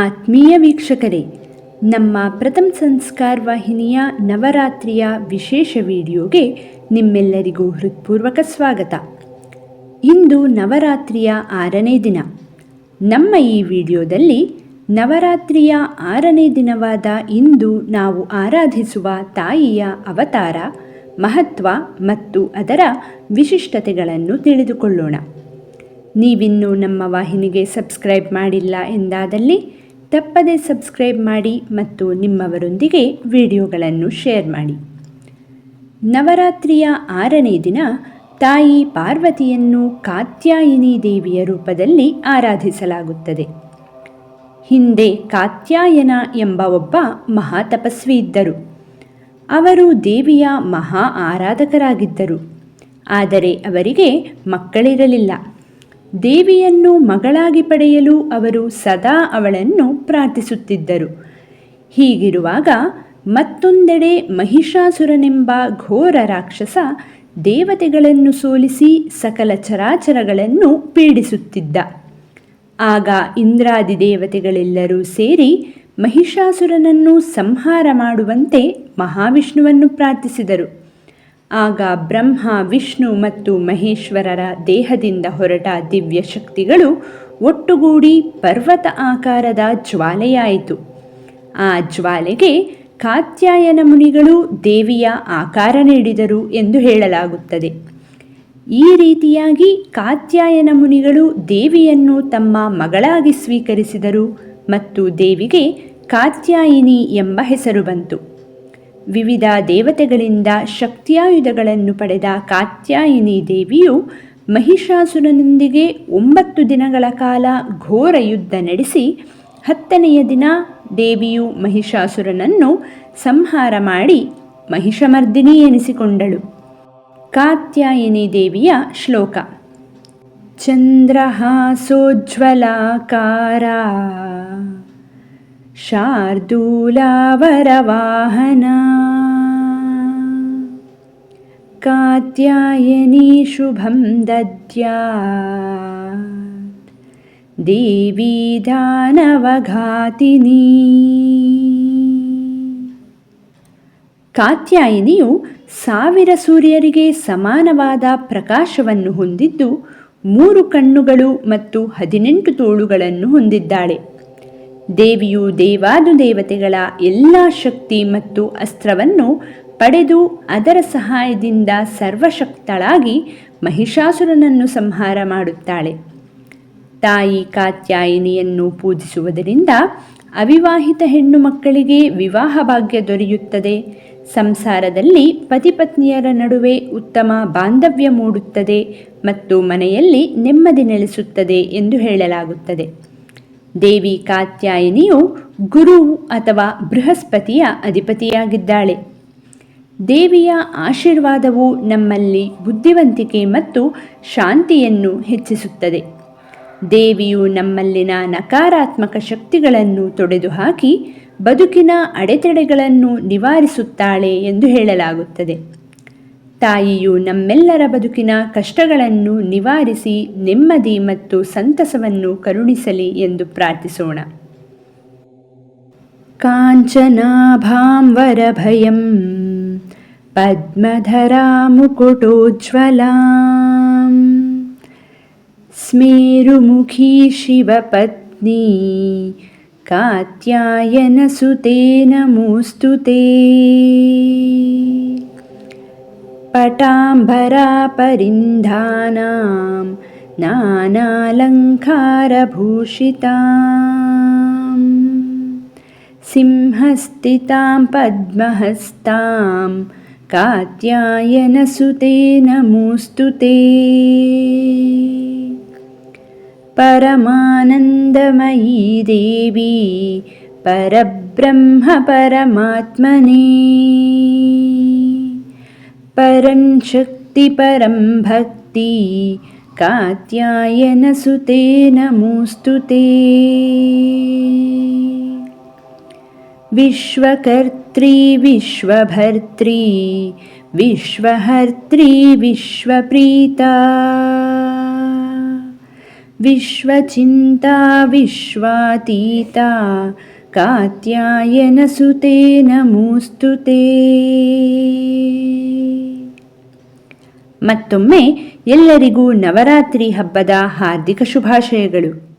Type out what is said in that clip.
ಆತ್ಮೀಯ ವೀಕ್ಷಕರೇ, ನಮ್ಮ ಪ್ರಥಮ ಸಂಸ್ಕಾರ ವಾಹಿನಿಯ ನವರಾತ್ರಿಯ ವಿಶೇಷ ವಿಡಿಯೋಗೆ ನಿಮ್ಮೆಲ್ಲರಿಗೂ ಹೃತ್ಪೂರ್ವಕ ಸ್ವಾಗತ. ಇಂದು ನವರಾತ್ರಿಯ ಆರನೇ ದಿನ. ನಮ್ಮ ಈ ವಿಡಿಯೋದಲ್ಲಿ ನವರಾತ್ರಿಯ ಆರನೇ ದಿನವಾದ ಇಂದು ನಾವು ಆರಾಧಿಸುವ ತಾಯಿಯ ಅವತಾರ, ಮಹತ್ವ ಮತ್ತು ಅದರ ವಿಶಿಷ್ಟತೆಗಳನ್ನು ತಿಳಿದುಕೊಳ್ಳೋಣ. ನೀವಿನ್ನೂ ನಮ್ಮ ವಾಹಿನಿಗೆ ಸಬ್ಸ್ಕ್ರೈಬ್ ಮಾಡಿಲ್ಲ ಎಂದಾದಲ್ಲಿ ತಪ್ಪದೇ ಸಬ್ಸ್ಕ್ರೈಬ್ ಮಾಡಿ ಮತ್ತು ನಿಮ್ಮವರೊಂದಿಗೆ ವಿಡಿಯೋಗಳನ್ನು ಶೇರ್ ಮಾಡಿ. ನವರಾತ್ರಿಯ ಆರನೇ ದಿನ ತಾಯಿ ಪಾರ್ವತಿಯನ್ನು ಕಾತ್ಯಾಯಿನಿ ದೇವಿಯ ರೂಪದಲ್ಲಿ ಆರಾಧಿಸಲಾಗುತ್ತದೆ. ಹಿಂದೆ ಕಾತ್ಯಾಯನ ಎಂಬ ಒಬ್ಬ ಮಹಾತಪಸ್ವಿ ಇದ್ದರು. ಅವರು ದೇವಿಯ ಮಹಾ ಆರಾಧಕರಾಗಿದ್ದರು. ಆದರೆ ಅವರಿಗೆ ಮಕ್ಕಳಿರಲಿಲ್ಲ. ದೇವಿಯನ್ನು ಮಗಳಾಗಿ ಪಡೆಯಲು ಅವರು ಸದಾ ಅವಳನ್ನು ಪ್ರಾರ್ಥಿಸುತ್ತಿದ್ದರು. ಹೀಗಿರುವಾಗ ಮತ್ತೊಂದೆಡೆ ಮಹಿಷಾಸುರನೆಂಬ ಘೋರ ರಾಕ್ಷಸ ದೇವತೆಗಳನ್ನು ಸೋಲಿಸಿ ಸಕಲ ಚರಾಚರಗಳನ್ನು ಪೀಡಿಸುತ್ತಿದ್ದ. ಆಗ ಇಂದ್ರಾದಿ ದೇವತೆಗಳೆಲ್ಲರೂ ಸೇರಿ ಮಹಿಷಾಸುರನನ್ನು ಸಂಹಾರ ಮಾಡುವಂತೆ ಮಹಾವಿಷ್ಣುವನ್ನು ಪ್ರಾರ್ಥಿಸಿದರು. ಆಗ ಬ್ರಹ್ಮ, ವಿಷ್ಣು ಮತ್ತು ಮಹೇಶ್ವರರ ದೇಹದಿಂದ ಹೊರಟ ದಿವ್ಯ ಶಕ್ತಿಗಳು ಒಟ್ಟುಗೂಡಿ ಪರ್ವತ ಆಕಾರದ ಜ್ವಾಲೆಯಾಯಿತು. ಆ ಜ್ವಾಲೆಗೆ ಕಾತ್ಯಾಯನ ಮುನಿಗಳು ದೇವಿಯ ಆಕಾರ ನೀಡಿದರು ಎಂದು ಹೇಳಲಾಗುತ್ತದೆ. ಈ ರೀತಿಯಾಗಿ ಕಾತ್ಯಾಯನ ಮುನಿಗಳು ದೇವಿಯನ್ನು ತಮ್ಮ ಮಗಳಾಗಿ ಸ್ವೀಕರಿಸಿದರು ಮತ್ತು ದೇವಿಗೆ ಕಾತ್ಯಾಯಿನಿ ಎಂಬ ಹೆಸರು ಬಂತು. ವಿವಿಧ ದೇವತೆಗಳಿಂದ ಶಕ್ತಿಯಾಯುಧಗಳನ್ನು ಪಡೆದ ಕಾತ್ಯಾಯಿನಿ ದೇವಿಯು ಮಹಿಷಾಸುರನೊಂದಿಗೆ ಒಂಬತ್ತು ದಿನಗಳ ಕಾಲ ಘೋರ ಯುದ್ಧ ನಡೆಸಿ, ಹತ್ತನೆಯ ದಿನ ದೇವಿಯು ಮಹಿಷಾಸುರನನ್ನು ಸಂಹಾರ ಮಾಡಿ ಮಹಿಷಮರ್ದಿನಿ ಎನಿಸಿಕೊಂಡಳು. ಕಾತ್ಯಾಯಿನಿ ದೇವಿಯ ಶ್ಲೋಕ. ಚಂದ್ರಹಾಸೋಜ್ವಲಾಕಾರ. शार्दूलावरवाहना कात्यायनी शुभं दद्या देवी दानवघातिनी ಕಾತ್ಯಾಯಿನಿಯು ಸಾವಿರ ಸೂರ್ಯರಿಗೆ ಸಮಾನವಾದ ಪ್ರಕಾಶವನ್ನು ಹೊಂದಿದ್ದು ಮೂರು ಕಣ್ಣುಗಳು ಮತ್ತು ಹದಿನೆಂಟು ತೋಳುಗಳನ್ನು ಹೊಂದಿದ್ದಾಳೆ ದೇವಿಯು ದೇವಾನುದೇವತೆಗಳ ಎಲ್ಲ ಶಕ್ತಿ ಮತ್ತು ಅಸ್ತ್ರವನ್ನು ಪಡೆದು ಅದರ ಸಹಾಯದಿಂದ ಸರ್ವಶಕ್ತಳಾಗಿ ಮಹಿಷಾಸುರನನ್ನು ಸಂಹಾರ ಮಾಡುತ್ತಾಳೆ. ತಾಯಿ ಕಾತ್ಯಾಯಿನಿಯನ್ನು ಪೂಜಿಸುವುದರಿಂದ ಅವಿವಾಹಿತ ಹೆಣ್ಣು ಮಕ್ಕಳಿಗೆ ವಿವಾಹ ಭಾಗ್ಯ ದೊರೆಯುತ್ತದೆ. ಸಂಸಾರದಲ್ಲಿ ಪತಿಪತ್ನಿಯರ ನಡುವೆ ಉತ್ತಮ ಬಾಂಧವ್ಯ ಮೂಡುತ್ತದೆ ಮತ್ತು ಮನೆಯಲ್ಲಿ ನೆಮ್ಮದಿ ನೆಲೆಸುತ್ತದೆ ಎಂದು ಹೇಳಲಾಗುತ್ತದೆ. ದೇವಿ ಕಾತ್ಯಾಯಿನಿಯು ಗುರು ಅಥವಾ ಬೃಹಸ್ಪತಿಯ ಅಧಿಪತಿಯಾಗಿದ್ದಾಳೆ. ದೇವಿಯ ಆಶೀರ್ವಾದವು ನಮ್ಮಲ್ಲಿ ಬುದ್ಧಿವಂತಿಕೆ ಮತ್ತು ಶಾಂತಿಯನ್ನು ಹೆಚ್ಚಿಸುತ್ತದೆ. ದೇವಿಯು ನಮ್ಮಲ್ಲಿನ ನಕಾರಾತ್ಮಕ ಶಕ್ತಿಗಳನ್ನು ತೊಡೆದುಹಾಕಿ ಬದುಕಿನ ಅಡೆತಡೆಗಳನ್ನು ನಿವಾರಿಸುತ್ತಾಳೆ ಎಂದು ಹೇಳಲಾಗುತ್ತದೆ. ತಾಯಿಯು ನಮ್ಮೆಲ್ಲರ ಬದುಕಿನ ಕಷ್ಟಗಳನ್ನು ನಿವಾರಿಸಿ ನೆಮ್ಮದಿ ಮತ್ತು ಸಂತಸವನ್ನು ಕರುಣಿಸಲಿ ಎಂದು ಪ್ರಾರ್ಥಿಸೋಣ. ಕಾಂಚನಾಭಾಂವರಭಯಂ ವರಭಯಂ, ಪದ್ಮಧರಾ ಮುಕುಟೋಜ್ವಲಾಂ. ಸ್ಮೇರುಮುಖಿ ಶಿವಪತ್ನಿ ಕಾತ್ಯಾಯನಸುತೆ ನಮೋಸ್ತುತೇ. पटाम्बरापरिन्धानां नानालङ्कारभूषितां सिंहस्थितां पद्महस्तां कात्यायनसुते नमोऽस्तु ते। परमानन्दमयी देवी परब्रह्म परं शक्ति परं भक्ति कात्यायनसुते नमोऽस्तु ते। विश्वकर्त्री विश्वभर्त्री विश्वहर्त्री विश्वप्रीता। विश्वचिन्ता विश्वातीता। कात्यायनसुते नमोऽस्तु ते ಮತ್ತೊಮ್ಮೆ ಎಲ್ಲರಿಗೂ ನವರಾತ್ರಿ ಹಬ್ಬದ ಹಾರ್ದಿಕ ಶುಭಾಶಯಗಳು.